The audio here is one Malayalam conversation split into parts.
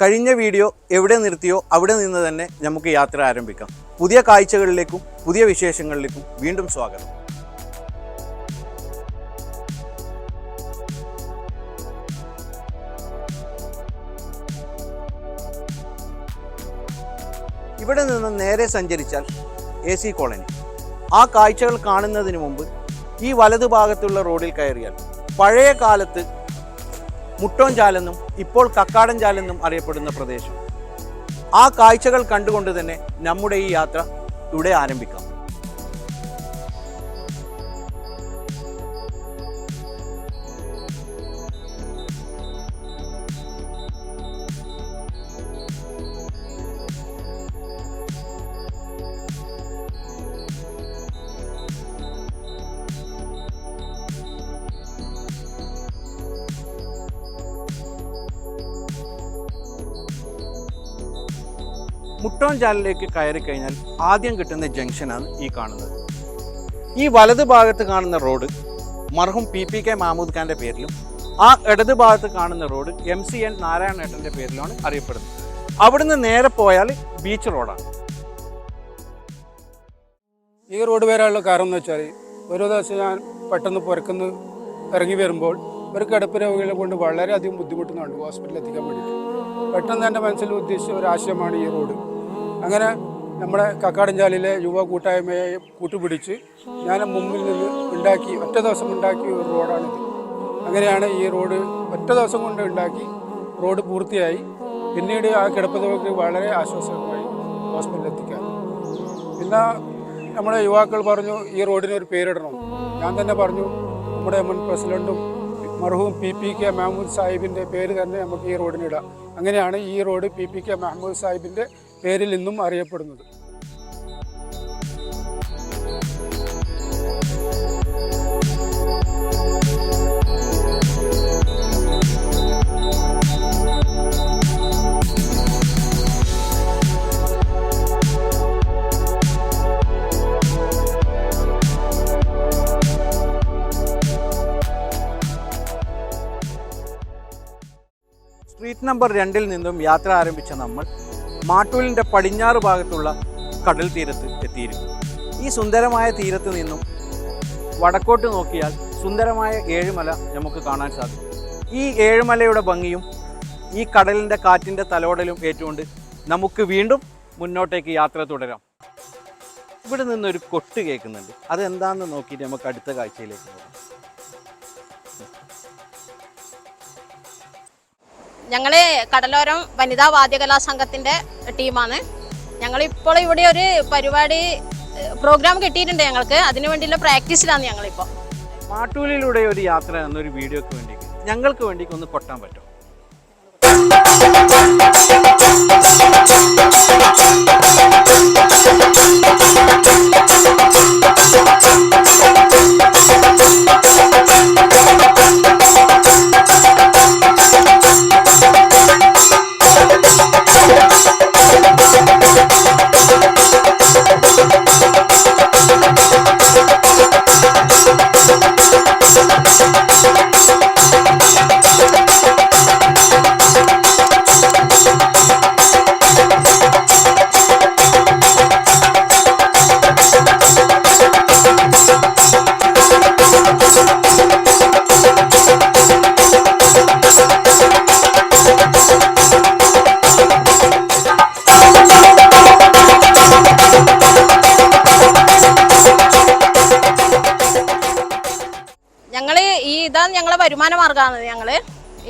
കഴിഞ്ഞ വീഡിയോ എവിടെ നിർത്തിയോ അവിടെ നിന്ന് തന്നെ നമുക്ക് യാത്ര ആരംഭിക്കാം. പുതിയ കാഴ്ചകളിലേക്കും പുതിയ വിശേഷങ്ങളിലേക്കും വീണ്ടും സ്വാഗതം. ഇവിടെ നിന്ന് നേരെ സഞ്ചരിച്ചാൽ എ സി കോളനി. ആ കാഴ്ചകൾ കാണുന്നതിന് മുമ്പ് ഈ വലതുഭാഗത്തുള്ള റോഡിൽ കയറിയാൽ പഴയ കാലത്ത് മുട്ടോൻചാലെന്നും ഇപ്പോൾ കക്കാടൻ ചാലെന്നും അറിയപ്പെടുന്ന പ്രദേശം. ആ കാഴ്ചകൾ കണ്ടുകൊണ്ട് തന്നെ നമ്മുടെ ഈ യാത്ര ഇവിടെ ആരംഭിക്കാം. മുട്ടോൻചാലിലേക്ക് കയറി കഴിഞ്ഞാൽ ആദ്യം കിട്ടുന്ന ജംഗ്ഷനാണ് ഈ കാണുന്നത്. ഈ വലത് ഭാഗത്ത് കാണുന്ന റോഡ് മർഹും പി പി കെ മാമൂദ് ഖാന്റെ പേരിലും ആ ഇടത് ഭാഗത്ത് കാണുന്ന റോഡ് എം സി എൻ നാരായണേട്ടന്റെ പേരിലാണ് അറിയപ്പെടുന്നത്. അവിടുന്ന് നേരെ പോയാൽ ബീച്ച് റോഡാണ്. ഈ റോഡ് വരാനുള്ള കാരണം എന്ന് വെച്ചാൽ ഓരോ ദിവസം ഞാൻ പെട്ടെന്ന് പുറക്കുന്ന് ഇറങ്ങി വരുമ്പോൾ ഒരു കിടപ്പ് രോഗികളെ കൊണ്ട് വളരെയധികം ബുദ്ധിമുട്ടുന്നുണ്ട് ഹോസ്പിറ്റലിൽ എത്തിക്കാൻ വേണ്ടിയിട്ട്. പെട്ടെന്ന് എന്റെ മനസ്സിൽ ഉദ്ദേശിച്ച ഒരു ആശയമാണ് ഈ റോഡ്. അങ്ങനെ നമ്മുടെ കക്കാടഞ്ചാലിലെ യുവ കൂട്ടായ്മയെ കൂട്ടുപിടിച്ച് ഞാൻ മുമ്പിൽ നിന്ന് ഉണ്ടാക്കി ഒറ്റ ദിവസം ഉണ്ടാക്കിയ ഒരു റോഡാണിത് അങ്ങനെയാണ് ഈ റോഡ് ഒറ്റ ദിവസം കൊണ്ട് ഉണ്ടാക്കി റോഡ് പൂർത്തിയായി. പിന്നീട് ആ കിടപ്പുതവർക്ക് വളരെ ആശ്വാസമായി ഹോസ്പിറ്റലിൽ എത്തിക്കാൻ. പിന്നെ നമ്മുടെ യുവാക്കൾ പറഞ്ഞു ഈ റോഡിന് ഒരു പേരിടണം. ഞാൻ തന്നെ പറഞ്ഞു നമ്മുടെ മുൻ പ്രസിഡന്റും മർഹൂം പി പി കെ മെഹമ്മൂദ് സാഹിബിന്റെ പേര് തന്നെ നമുക്ക് ഈ റോഡിന് ഇടാം. അങ്ങനെയാണ് ഈ road P P K Mehmood സാഹിബിന്റെ പേരിൽ നിന്നും അറിയപ്പെടുന്നത്. സ്ട്രീറ്റ് നമ്പർ രണ്ടിൽ നിന്നും യാത്ര ആരംഭിച്ച നമ്മൾ മാട്ടൂലിന്റെ പടിഞ്ഞാറ് ഭാഗത്തുള്ള കടൽ തീരത്ത് എത്തിയിരിക്കുന്നു. ഈ സുന്ദരമായ തീരത്ത് നിന്നും വടക്കോട്ട് നോക്കിയാൽ സുന്ദരമായ ഏഴുമല നമുക്ക് കാണാൻ സാധിക്കും. ഈ ഏഴുമലയുടെ ഭംഗിയും ഈ കടലിന്റെ കാറ്റിന്റെ തലോടലും ഏറ്റുകൊണ്ട് നമുക്ക് വീണ്ടും മുന്നോട്ടേക്ക് യാത്ര തുടരാം. ഇവിടെ നിന്നൊരു കൊട്ട് കേൾക്കുന്നുണ്ട്. അതെന്താണെന്ന് നോക്കിയിട്ട് നമുക്ക് അടുത്ത കാഴ്ചയിലേക്ക് പോകാം. ഞങ്ങൾ കടലോരം വനിതാ വാദ്യകലാ സംഘത്തിന്റെ ടീമാണ്. ഞങ്ങൾ ഇപ്പോൾ ഇവിടെ ഒരു പരിപാടി പ്രോഗ്രാം കിട്ടിയിട്ടുണ്ട് ഞങ്ങൾക്ക്. അതിനു വേണ്ടിയുള്ള പ്രാക്ടീസിലാണ് ഞങ്ങളിപ്പോൾ. മാട്ടൂലിലൂടെ ഒരു യാത്ര എന്നൊരു വീഡിയോക്ക് വേണ്ടി ഞങ്ങൾക്ക് വേണ്ടി ഒന്ന് കൊട്ടാൻ പറ്റും? ഞങ്ങൾ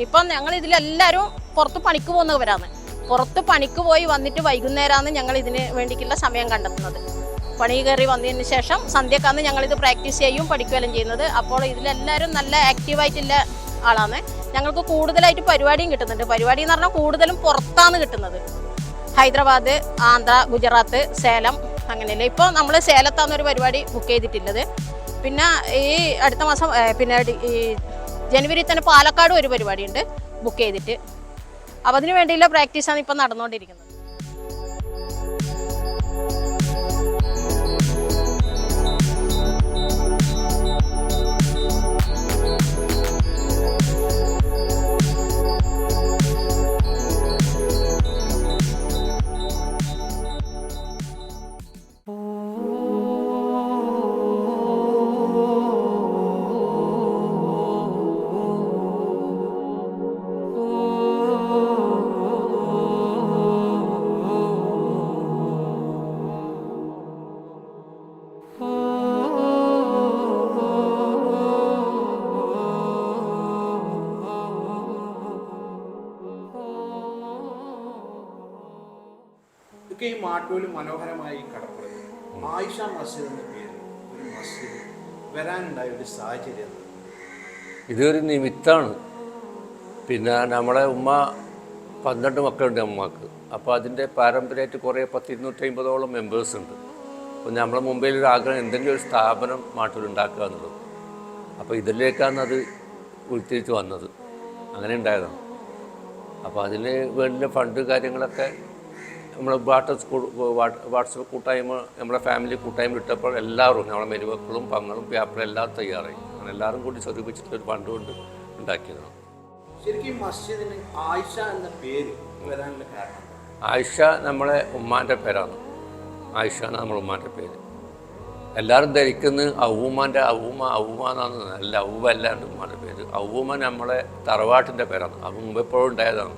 ഇപ്പം ഞങ്ങൾ ഇതിലെല്ലാവരും പുറത്ത് പണിക്ക് പോകുന്നവരാണ്. പുറത്ത് പണിക്ക് പോയി വന്നിട്ട് വൈകുന്നേരമാണ് ഞങ്ങൾ ഇതിന് വേണ്ടിയിട്ടുള്ള സമയം കണ്ടെത്തുന്നത്. പണി കയറി വന്നതിന് ശേഷം സന്ധ്യക്കാന്ന് ഇത് പ്രാക്ടീസ് ചെയ്യും പഠിക്കുകയും ചെയ്യുന്നത്. അപ്പോൾ ഇതിലെല്ലാവരും നല്ല ആക്റ്റീവായിട്ടുള്ള ആളാണ്. ഞങ്ങൾക്ക് കൂടുതലായിട്ട് പരിപാടിയും കിട്ടുന്നുണ്ട്. പരിപാടി എന്ന് പറഞ്ഞാൽ കൂടുതലും പുറത്താണ് കിട്ടുന്നത്. ഹൈദരാബാദ് ആന്ധ്ര ഗുജറാത്ത് സേലം അങ്ങനെയല്ലേ. ഇപ്പോൾ നമ്മൾ സേലത്താണ് ഒരു പരിപാടി ബുക്ക് ചെയ്തിട്ടുള്ളത് പിന്നെ ഈ അടുത്ത മാസം പിന്നെ ഈ ജനുവരി തന്നെ പാലക്കാട് ഒരു പരിപാടിയുണ്ട്. ബുക്ക് ചെയ്തിട്ട്. അപ്പോൾ അതിന് വേണ്ടിയുള്ള പ്രാക്ടീസാണ് ഇപ്പം നടന്നുകൊണ്ടിരിക്കുന്നത്. ഇതൊക്കെ ഈ മാട്ടൂൽ മനോഹരമായി കടപ്പുറത്ത് ആയിഷ മസ്ജിദ് എന്ന പേര് ഒരു മസ്ജിദ് വരാനുണ്ടായ ഒരു സാഹചര്യം? ഇതൊരു നിമിത്താണ് പിന്നെ നമ്മളെ ഉമ്മ പന്ത്രണ്ട് മക്കളുണ്ട് അമ്മയ്ക്ക് അപ്പോൾ അതിന്റെ പാരമ്പര്യമായിട്ട് കുറേ പത്ത് ഇരുന്നൂറ്റി അമ്പതോളം മെമ്പേഴ്സ് ഉണ്ട്. അപ്പോൾ നമ്മളെ മുമ്പിൽ ഒരു ആഗ്രഹം എന്തെങ്കിലും ഒരു സ്ഥാപനം നാട്ടിൽ ഉണ്ടാക്കുക എന്നുള്ളത്. അപ്പോൾ ഇതിലേക്കാണ് അത് ഉൾത്തിരിച്ച് വന്നത്. അങ്ങനെ ഉണ്ടായതാണ്. അപ്പോൾ അതിന് വേണ്ട ഫണ്ട് കാര്യങ്ങളൊക്കെ നമ്മൾ വാട്ടർ സ്കൂൾ വാട്സപ്പ് കൂട്ടായ്മ നമ്മുടെ ഫാമിലി കൂട്ടായ്മ ഇട്ടപ്പോൾ എല്ലാവരും നമ്മുടെ മെരുവക്കളും പങ്ങളും പേപ്പറും എല്ലാം തയ്യാറായി. അങ്ങനെ എല്ലാവരും കൂടി സ്വരൂപിച്ചിട്ട് ഒരു ഫണ്ട് കൊണ്ട് ഉണ്ടാക്കിയതാണ്. ശരിക്കും മസ്ജിദിന് ആയിഷ എന്ന പേര് വരാനുള്ള കാരണം? ആയിഷ നമ്മളെ ഉമ്മാന്റെ പേരാണ്. ആയിഷ ആണ് നമ്മുടെ ഉമ്മാന്റെ പേര്. എല്ലാവരും ധരിക്കുന്നത് അവൂമാന്റെ അവൂമ ഔമ എന്നാണ്. അല്ല ഔവ അല്ലാണ്ട് ഉമ്മാന്റെ പേര്. അവൂമ നമ്മളെ തറവാട്ടിന്റെ പേരാണ്. അത് മുമ്പ് എപ്പോഴും ഉണ്ടായതാണ്.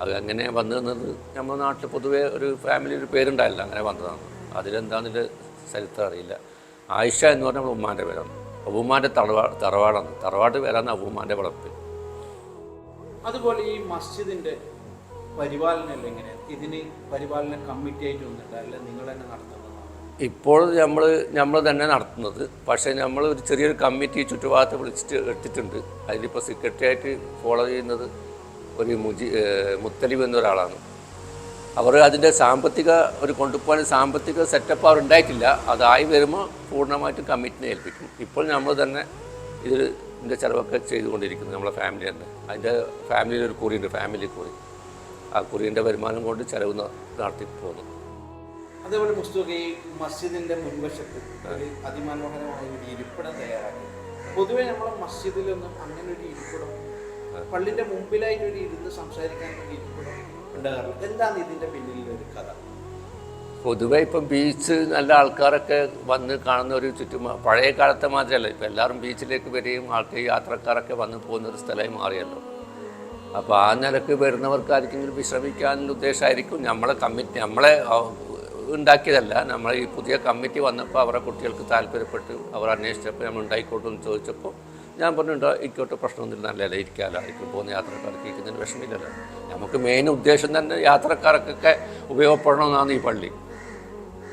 അത് അങ്ങനെ വന്നു നിന്നത് നമ്മുടെ നാട്ടിൽ പൊതുവേ ഒരു ഫാമിലി ഒരു പേരുണ്ടായില്ല അങ്ങനെ വന്നതാണ്. അതിലെന്താണെന്നില്ല ചരിത്രം അറിയില്ല. ആയിഷ എന്ന് പറഞ്ഞാൽ നമ്മൾ ഉമ്മാന്റെ പേരാണ്. ഔമാന്റെ തറവാ തറവാടാണ്. തറവാട് പേരാണ് ഔമാന്റെ വളർപ്പ്. അതുപോലെ ഈ മസ്ജിദിന്റെ പരിപാലനം എങ്ങനെ? ഇതിന് പരിപാലന കമ്മിറ്റി ആയിട്ട് വന്നിട്ടില്ല നിങ്ങൾ തന്നെ നടത്തുന്നത് ഇപ്പോൾ നമ്മൾ നമ്മൾ തന്നെ നടത്തുന്നത്. പക്ഷേ നമ്മൾ ഒരു ചെറിയൊരു കമ്മിറ്റി ചുറ്റുഭാഗത്ത് വിളിച്ചിട്ട് എടുത്തിട്ടുണ്ട്. അതിലിപ്പോൾ സെക്രട്ടറി ആയിട്ട് ഫോളോ ചെയ്യുന്നത് ഒരു മുജി മുത്തലിബ് എന്നൊരാളാണ്. അവർ അതിന്റെ സാമ്പത്തിക ഒരു കൊണ്ടുപോകാൻ സാമ്പത്തിക സെറ്റപ്പ് അവർ ഉണ്ടായിട്ടില്ല അതായി വരുമ്പോൾ പൂർണമായിട്ടും കമ്മിറ്റിനെ ഏൽപ്പിക്കും. ഇപ്പോൾ നമ്മൾ തന്നെ ഇതിൽ ഇതിന്റെ ചിലവൊക്കെ ചെയ്തുകൊണ്ടിരിക്കുന്നത് നമ്മളെ ഫാമിലി തന്നെ. അതിന്റെ ഫാമിലിയിൽ ഒരു കുറിയുണ്ട് ഫാമിലി കുറി. ആ കുറിന്റെ വരുമാനം കൊണ്ട് ചിലവ് നടത്തി പോകുന്നു അതേപോലെ ഈ മസ്ജിദിന്റെ മുൻവശത്ത് അതിമനോഹരമായ ഒരു ഇരിപ്പിടം തയ്യാറാക്കി. പൊതുവെ നമ്മളെ മസ്ജിദിലൊന്നും അങ്ങനെ ഒരു ഇരിപ്പിടം പള്ളിന്റെ മുമ്പിലായിട്ട് ഒരു ഇരുന്ന് സംസാരിക്കാൻ വേണ്ടി എന്താണ് ഇതിന്റെ പിന്നിലുള്ള ഒരു കഥ? പൊതുവെ ഇപ്പം ബീച്ച് നല്ല ആൾക്കാരൊക്കെ വന്ന് കാണുന്ന ഒരു ചുറ്റും പഴയ കാലത്തെ മാത്രമല്ല ഇപ്പം എല്ലാവരും ബീച്ചിലേക്ക് വരികയും ആൾക്കാർ യാത്രക്കാരൊക്കെ വന്ന് പോകുന്ന ഒരു സ്ഥലമായി മാറിയല്ലോ. അപ്പോൾ ആ നിലയ്ക്ക് വരുന്നവർക്കായിരിക്കും വിശ്രമിക്കാനുള്ള ഉദ്ദേശമായിരിക്കും. നമ്മളെ കമ്മിറ്റി നമ്മളെ ഉണ്ടാക്കിയതല്ല. നമ്മൾ ഈ പുതിയ കമ്മിറ്റി വന്നപ്പോൾ അവരുടെ കുട്ടികൾക്ക് താല്പര്യപ്പെട്ട് അവർ അന്വേഷിച്ചപ്പോൾ നമ്മൾ ഉണ്ടായിക്കോട്ടെ എന്ന് ചോദിച്ചപ്പോൾ ഞാൻ പറഞ്ഞിട്ടുണ്ട് ഇരിക്കോട്ടെ പ്രശ്നമൊന്നുമില്ല നല്ലതല്ല ഇരിക്കാമല്ലോ ഇരിക്കും പോകുന്ന യാത്രക്കാർക്ക് ഇരിക്കുന്നതിന് വിഷമില്ലല്ലോ. നമുക്ക് മെയിൻ ഉദ്ദേശം തന്നെ യാത്രക്കാർക്കൊക്കെ ഉപയോഗപ്പെടണമെന്നാണ് ഈ പള്ളി.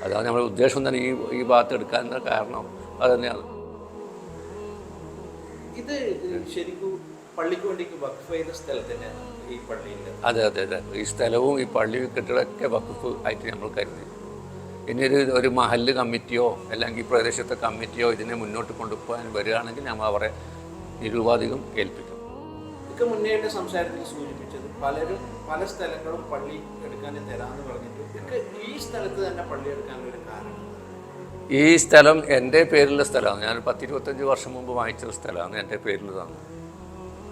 അതാണ് നമ്മുടെ ഉദ്ദേശം തന്നെ ഈ ഈ ഭാഗത്ത് എടുക്കാൻ കാരണം. അത് തന്നെയാണ് ഇത് ശരിക്കും പള്ളിക്ക് വേണ്ടി വഖഫ് ചെയ്ത സ്ഥലത്ത് ഈ അതെ അതെ അതെ. ഈ സ്ഥലവും ഈ പള്ളി കെട്ടിടമൊക്കെ വഖഫ് ആയിട്ട് നമ്മൾ കരുതി. ഇനി ഒരു ഒരു മഹല്ല് കമ്മിറ്റിയോ അല്ലെങ്കിൽ പ്രദേശത്തെ കമ്മിറ്റിയോ ഇതിനെ മുന്നോട്ട് കൊണ്ടുപോകാൻ വരികയാണെങ്കിൽ നമ്മൾ അവരെ നിരൂപാധികം ഏൽപ്പിക്കും. ഇതൊക്കെ മുന്നേയുടെ സംസാരത്തിൽ സൂചിപ്പിച്ചത്. പലരും പല സ്ഥലങ്ങളും പള്ളി എടുക്കാൻ തരാമെന്ന് പറഞ്ഞിട്ട് ഇതൊക്കെ ഈ സ്ഥലത്ത് തന്നെ പള്ളി എടുക്കാനുള്ള കാരണം. ഈ സ്ഥലം എന്റെ പേരിലുള്ള സ്ഥലമാണ്. ഞാൻ പത്തിരുപത്തഞ്ച് വർഷം മുമ്പ് വാങ്ങിച്ച സ്ഥലമാണ് എന്റെ പേരിൽ പേരിലുള്ളതാണ്.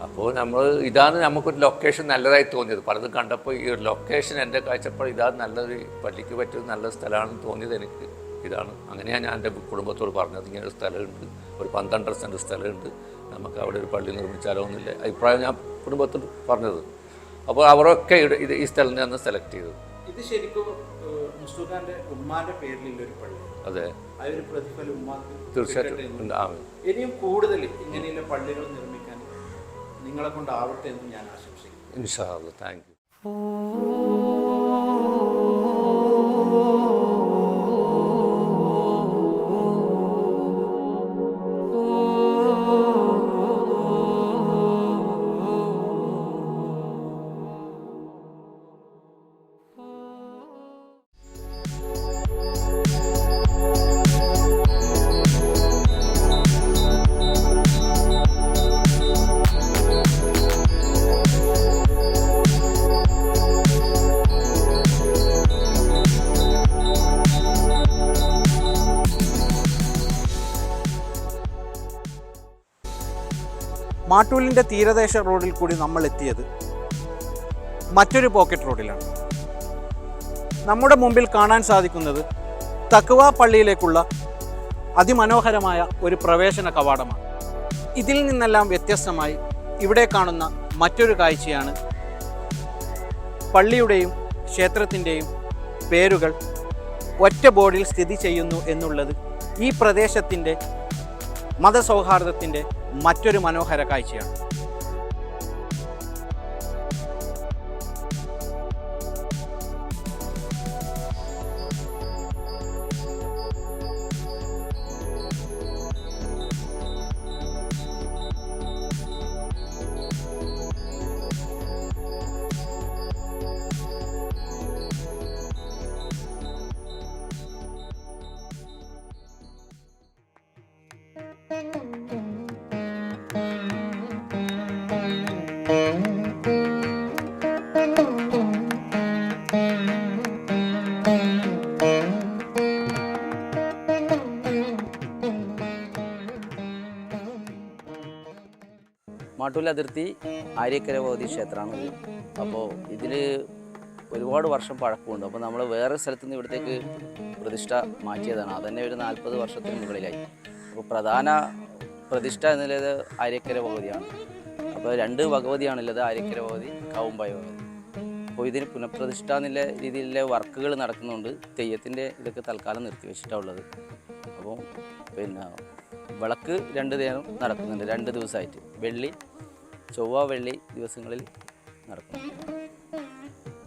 അപ്പോൾ നമ്മൾ ഇതാണ് നമുക്കൊരു ലൊക്കേഷൻ നല്ലതായി തോന്നിയത്. പലതും കണ്ടപ്പോൾ ഈ ഒരു ലൊക്കേഷൻ എന്റെ കാഴ്ചപ്പാട് ഇതാണ് നല്ലൊരു പള്ളിക്ക് പറ്റിയത് നല്ല സ്ഥലമാണെന്ന് തോന്നിയത് എനിക്ക്. ഇതാണ്. അങ്ങനെയാണ് ഞാൻ എന്റെ കുടുംബത്തോട് പറഞ്ഞത്. ഇങ്ങനെ ഒരു സ്ഥലമുണ്ട്. ഒരു പന്ത്രണ്ടര സെന്റ് സ്ഥലമുണ്ട്. നമുക്ക് അവിടെ ഒരു പള്ളി നിർമ്മിച്ചാലോ എന്നില്ല. അഭിപ്രായം ഞാൻ കുടുംബത്തിൽ പറഞ്ഞത്. അപ്പോൾ അവരൊക്കെ ഇവിടെ ഇത് ഈ സ്ഥലം തന്നെ സെലക്ട് ചെയ്തത്. ഇത് ശരിക്കും മുസ്തുഖാന്റെ ഉമ്മാന്റെ പേരിലുള്ള ഒരു പള്ളി. അതെ. ആ ഒരു പ്രതിഫലം ഉമ്മാക്ക് തീർച്ചയായിട്ടും. ഇനിയും കൂടുതൽ ഇങ്ങനെയുള്ള പള്ളികൾ നിർമ്മിക്കാൻ നിങ്ങളെ കൊണ്ടാവട്ടെ എന്ന് ഞാൻ ആശംസിക്കുന്നു. Thank you. മാട്ടൂലിന്റെ തീരദേശ റോഡിൽ കൂടി നമ്മൾ എത്തിയത് മറ്റൊരു പോക്കറ്റ് റോഡിലാണ്. നമ്മുടെ മുമ്പിൽ കാണാൻ സാധിക്കുന്നത് തക്കുവ പള്ളിയിലേക്കുള്ള അതിമനോഹരമായ ഒരു പ്രവേശന കവാടമാണ്. ഇതിൽ നിന്നെല്ലാം വ്യത്യസ്തമായി ഇവിടെ കാണുന്ന മറ്റൊരു കാഴ്ചയാണ് പള്ളിയുടെയും ക്ഷേത്രത്തിന്റെയും പേരുകൾ ഒറ്റ ബോർഡിൽ സ്ഥിതി ചെയ്യുന്നു എന്നുള്ളത് ഈ പ്രദേശത്തിന്റെ മതസൗഹാർദ്ദത്തിന്റെ മറ്റൊരു മനോഹര കാഴ്ചയാണ്. മാട്ടൂൽ അതിർത്തി ആര്യക്കരവതി ക്ഷേത്രമാണ്. അപ്പോൾ ഇതിൽ ഒരുപാട് വർഷം പഴക്കമുണ്ട്. അപ്പോൾ നമ്മൾ വേറെ സ്ഥലത്തു നിന്ന് ഇവിടത്തേക്ക് പ്രതിഷ്ഠ മാറ്റിയതാണ്. അതന്നെ ഒരു നാൽപ്പത് വർഷത്തിന് മുകളിലായി. അപ്പോൾ പ്രധാന പ്രതിഷ്ഠ എന്നുള്ളത് ആര്യക്കര ഭഗവതിയാണ് അപ്പോൾ രണ്ട് ഭഗവതിയാണുള്ളത് ആര്യക്കര ഭഗവതി കൗമ്പായ ഭഗവതി അപ്പോൾ ഇതിന് പുനഃപ്രതിഷ്ഠ എന്നുള്ള രീതിയിലുള്ള വർക്കുകൾ നടക്കുന്നുണ്ട്. തെയ്യത്തിന്റെ ഇതൊക്കെ തൽക്കാലം നിർത്തിവെച്ചിട്ടുള്ളത് അപ്പോൾ പിന്നെ വിളക്ക് രണ്ട് നേരം നടക്കുന്നുണ്ട് രണ്ട് ദിവസമായിട്ട്. വെള്ളി ചൊവ്വ വെള്ളി ദിവസങ്ങളിൽ നടക്കുന്നു.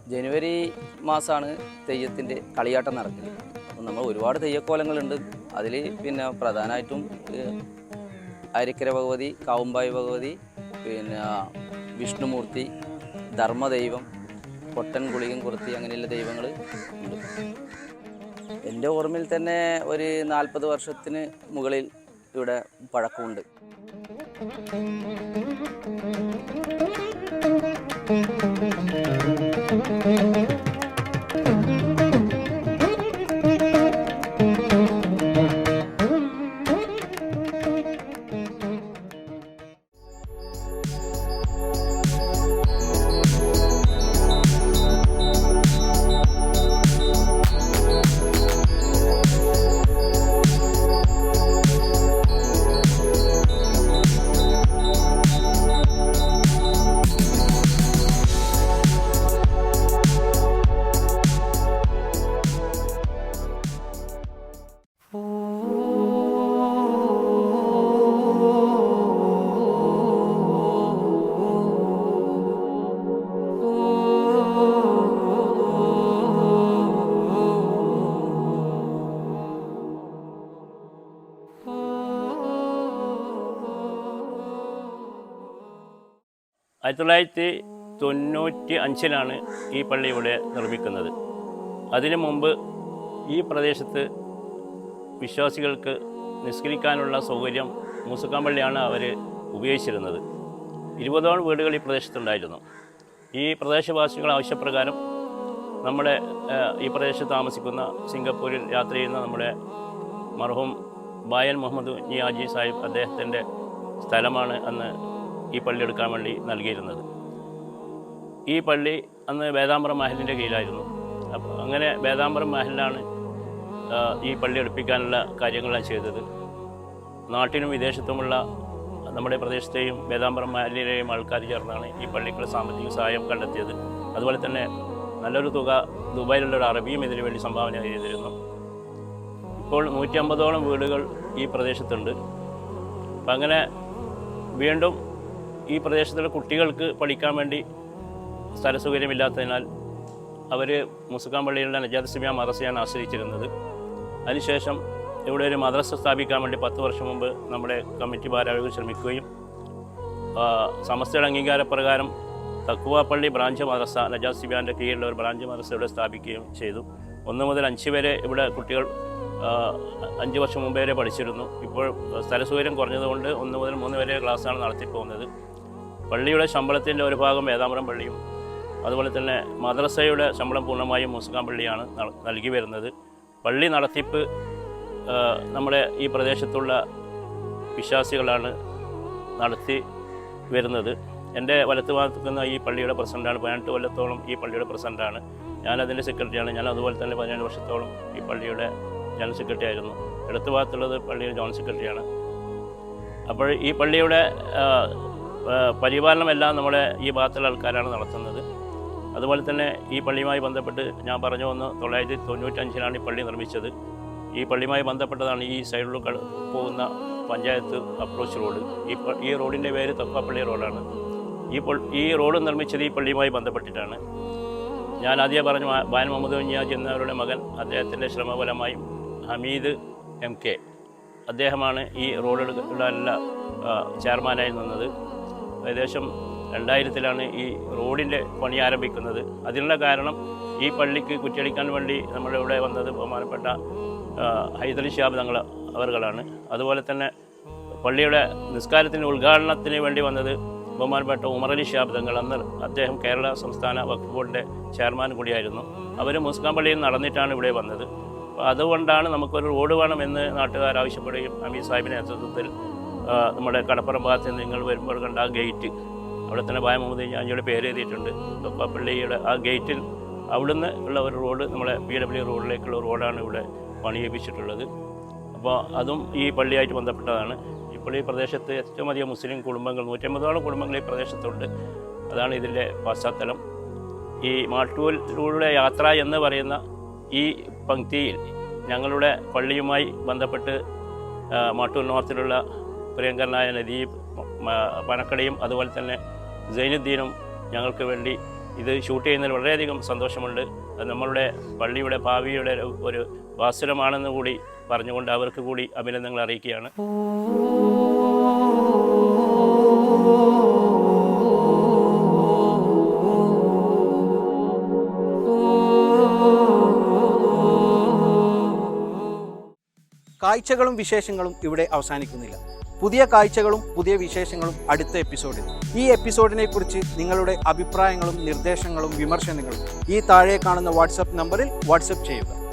ജനുവരി മാസമാണ് തെയ്യത്തിന്റെ കളിയാട്ടം നടക്കുന്നത്. അപ്പോൾ നമ്മൾ ഒരുപാട് തെയ്യക്കോലങ്ങളുണ്ട്. അതിൽ പിന്നെ പ്രധാനമായിട്ടും അരിക്കര ഭഗവതി കാവുമ്പായി ഭഗവതി പിന്നെ വിഷ്ണുമൂർത്തി ധർമ്മദൈവം പൊട്ടൻ ഗുളികൻ കുർത്തി അങ്ങനെയുള്ള ദൈവങ്ങൾ എന്റെ ഓർമ്മയിൽ തന്നെ ഒരു നാൽപ്പത് വർഷത്തിന് മുകളിൽ ഇവിടെ പഴക്കമുണ്ട്. ആയിരത്തി തൊള്ളായിരത്തി തൊണ്ണൂറ്റി അഞ്ചിലാണ് ഈ പള്ളി ഇവിടെ നിർമ്മിക്കുന്നത്. അതിനു മുമ്പ് ഈ പ്രദേശത്ത് വിശ്വാസികൾക്ക് നിസ്കരിക്കാനുള്ള സൗകര്യം മൂസക്കാമ്പള്ളിയാണ് അവർ ഉപയോഗിച്ചിരുന്നത്. ഇരുപതോളം വീടുകൾ ഈ പ്രദേശത്തുണ്ടായിരുന്നു. ഈ പ്രദേശവാസികൾ ആവശ്യപ്രകാരം നമ്മുടെ ഈ പ്രദേശത്ത് താമസിക്കുന്ന സിംഗപ്പൂരിൽ യാത്ര ചെയ്യുന്ന നമ്മുടെ മർഹൂം ബായൻ മുഹമ്മദ് നിയാജി സാഹിബ് അദ്ദേഹത്തിന്റെ സ്ഥലമാണ് അന്ന് ഈ പള്ളി എടുക്കാൻ വേണ്ടി നൽകിയിരുന്നത്. ഈ പള്ളി അന്ന് വേദാമ്പരം മഹലിന്റെ കീഴിലായിരുന്നു. അപ്പോൾ അങ്ങനെ വേദാമ്പരം മഹലിലാണ് ഈ പള്ളി എടുപ്പിക്കാനുള്ള കാര്യങ്ങളെല്ലാം ചെയ്തത്. നാട്ടിനും വിദേശത്തുമുള്ള നമ്മുടെ പ്രദേശത്തെയും വേദാമ്പരം മഹലിലെയും ആൾക്കാർ ചേർന്നാണ് ഈ പള്ളിക്കുള്ള സാമ്പത്തിക സഹായം കണ്ടെത്തിയത്. അതുപോലെ തന്നെ നല്ലൊരു തുക ദുബായിലുള്ള ഒരു അറബിയും ഇതിനു വേണ്ടി സംഭാവന ചെയ്തിരുന്നു. ഇപ്പോൾ നൂറ്റി അമ്പതോളം വീടുകൾ ഈ പ്രദേശത്തുണ്ട്. അപ്പം അങ്ങനെ വീണ്ടും ഈ പ്രദേശത്തുള്ള കുട്ടികൾക്ക് പഠിക്കാൻ വേണ്ടി സ്ഥല സൗകര്യമില്ലാത്തതിനാൽ അവർ മുസുക്കാൻ പള്ളിയിലുള്ള നജാദ് സിമിയ മദ്രസയാണ് ആശ്രയിച്ചിരുന്നത്. അതിനുശേഷം ഇവിടെ ഒരു മദ്രസ സ്ഥാപിക്കാൻ വേണ്ടി പത്ത് വർഷം മുമ്പ് നമ്മുടെ കമ്മിറ്റി ഭാരവാഹികൾ ശ്രമിക്കുകയും സമസ്തയുടെ അംഗീകാരപ്രകാരം തക്കുവാപ്പള്ളി ബ്രാഞ്ച് മദ്രസ നജാദ് സിബിയാന്റെ കീഴിലുള്ള ഒരു ബ്രാഞ്ച് മദ്രസ ഇവിടെ സ്ഥാപിക്കുകയും ചെയ്തു. ഒന്ന് മുതൽ അഞ്ച് വരെ ഇവിടെ കുട്ടികൾ അഞ്ച് വർഷം മുമ്പേ വരെ പഠിച്ചിരുന്നു. ഇപ്പോൾ സ്ഥലസൗകര്യം കുറഞ്ഞതുകൊണ്ട് ഒന്ന് മുതൽ മൂന്ന് വരെ ക്ലാസ്സാണ് നടത്തിപ്പോകുന്നത്. പള്ളിയുടെ ശമ്പളത്തിന്റെ ഒരു ഭാഗം വേദാമ്പരം പള്ളിയും അതുപോലെ തന്നെ മദ്രസയുടെ ശമ്പളം പൂർണമായും മുസ്കാം പള്ളിയാണ് നൽകി വരുന്നത്. പള്ളി നടത്തിപ്പ് നമ്മുടെ ഈ പ്രദേശത്തുള്ള വിശ്വാസികളാണ് നടത്തി വരുന്നത്. എന്റെ വലത്ത് ഭാഗത്ത് നിൽക്കുന്ന ഈ പള്ളിയുടെ പ്രസിഡന്റാണ് പതിനെട്ട് കൊല്ലത്തോളം ഈ പള്ളിയുടെ പ്രസിഡന്റാണ് ഞാനതിന്റെ സെക്രട്ടറിയാണ്. ഞാൻ അതുപോലെ തന്നെ പതിനേഴ് വർഷത്തോളം ഈ പള്ളിയുടെ ജനറൽ സെക്രട്ടറി ആയിരുന്നു. ഇടത്ത് ഭാഗത്തുള്ളത് പള്ളിയുടെ ജോയിന്റ് സെക്രട്ടറിയാണ്. അപ്പോൾ ഈ പള്ളിയുടെ പരിപാലനമെല്ലാം നമ്മുടെ ഈ ഭാഗത്തുള്ള ആൾക്കാരാണ് നടത്തുന്നത്. അതുപോലെ തന്നെ ഈ പള്ളിയുമായി ബന്ധപ്പെട്ട് ഞാൻ പറഞ്ഞു വന്ന് തൊള്ളായിരത്തി തൊണ്ണൂറ്റഞ്ചിലാണ് ഈ പള്ളി നിർമ്മിച്ചത്. ഈ പള്ളിയുമായി ബന്ധപ്പെട്ടതാണ് ഈ സൈഡിലൂടെ പോകുന്ന പഞ്ചായത്ത് അപ്രോച്ച് റോഡ്. ഈ ഈ റോഡിന്റെ പേര് തപ്പാപ്പള്ളി റോഡാണ്. ഈ ഈ റോഡ് നിർമ്മിച്ചത് ഈ പള്ളിയുമായി ബന്ധപ്പെട്ടിട്ടാണ്. ഞാൻ ആദ്യം പറഞ്ഞു ബാൻ മുഹമ്മദ് കുഞ്ഞാജ് എന്നവരുടെ മകൻ അദ്ദേഹത്തിന്റെ ശ്രമഫലമായും ഹമീദ് എം കെ. അദ്ദേഹമാണ് ഈ റോഡുകളുടെ ചെയർമാനായി നിന്നത്. ഏകദേശം രണ്ടായിരത്തിലാണ് ഈ റോഡിന്റെ പണി ആരംഭിക്കുന്നത്. അതിനുള്ള കാരണം ഈ പള്ളിക്ക് കുറ്റിയടിക്കാൻ വേണ്ടി നമ്മളിവിടെ വന്നത് ബഹുമാനപ്പെട്ട ഹൈദരി ഷാബ് തങ്ങൾ അവർകളാണ്. അതുപോലെ തന്നെ പള്ളിയുടെ നിസ്കാരത്തിന്റെ ഉദ്ഘാടനത്തിന് വേണ്ടി വന്നത് ബഹുമാനപ്പെട്ട ഉമറലി ഷാബ് തങ്ങൾ അന്ന് അദ്ദേഹം കേരള സംസ്ഥാന വഖഫ് ബോർഡിന്റെ ചെയർമാൻ കൂടിയായിരുന്നു. അവർ മുസ്കാം പള്ളിയിൽ നടന്നിട്ടാണ് ഇവിടെ വന്നത്. അപ്പോൾ അതുകൊണ്ടാണ് നമുക്കൊരു റോഡ് വേണമെന്ന് നാട്ടുകാർ ആവശ്യപ്പെടുകയും അമീർ സാഹിബിന്റെ നേതൃത്വത്തിൽ നമ്മുടെ കടപ്പുറം ഭാഗത്ത് നിങ്ങൾ വരുമ്പോൾ കണ്ട ആ ഗേറ്റ്. അവിടെ തന്നെ ബായ മുഹമ്മദ് ഞാനിയുടെ പേര് എഴുതിയിട്ടുണ്ട്. തൊപ്പാപ്പള്ളിയുടെ ആ ഗേറ്റിൽ അവിടുന്ന് ഉള്ള ഒരു റോഡ് നമ്മുടെ പി ഡബ്ല്യു റോഡിലേക്കുള്ള റോഡാണ് ഇവിടെ പണിയേപ്പിച്ചിട്ടുള്ളത്. അപ്പോൾ അതും ഈ പള്ളിയായിട്ട് ബന്ധപ്പെട്ടതാണ്. ഇപ്പോൾ ഈ പ്രദേശത്ത് ഏറ്റവും അധികം മുസ്ലിം കുടുംബങ്ങൾ നൂറ്റമ്പതോളം കുടുംബങ്ങൾ ഈ പ്രദേശത്തുണ്ട്. അതാണ് ഇതിന്റെ പശ്ചാത്തലം. ഈ മാട്ടൂരിലൂടെ യാത്ര എന്ന് പറയുന്ന ഈ പങ്ക്തിയിൽ ഞങ്ങളുടെ പള്ളിയുമായി ബന്ധപ്പെട്ട് മാട്ടൂർ നോർത്തിലുള്ള പ്രിയങ്കരനായ നദീബ് പനക്കടയും അതുപോലെ തന്നെ സൈനുദ്ദീനും ഞങ്ങൾക്ക് വേണ്ടി ഇത് ഷൂട്ട് ചെയ്യുന്നതിൽ വളരെയധികം സന്തോഷമുണ്ട്. നമ്മളുടെ പള്ളിയുടെ ഭാവിയുടെ ഒരു വാസുരമാണെന്ന് കൂടി പറഞ്ഞുകൊണ്ട് അവർക്ക് കൂടി അഭിനന്ദനങ്ങൾ അറിയിക്കുകയാണ്. കാഴ്ചകളും വിശേഷങ്ങളും ഇവിടെ അവസാനിക്കുന്നില്ല. പുതിയ കാഴ്ചകളും പുതിയ വിശേഷങ്ങളും അടുത്ത എപ്പിസോഡിൽ. ഈ എപ്പിസോഡിനെ കുറിച്ച് നിങ്ങളുടെ അഭിപ്രായങ്ങളും നിർദ്ദേശങ്ങളും വിമർശനങ്ങളും ഈ താഴെ കാണുന്ന വാട്സപ്പ് നമ്പറിൽ വാട്സപ്പ് ചെയ്യുക.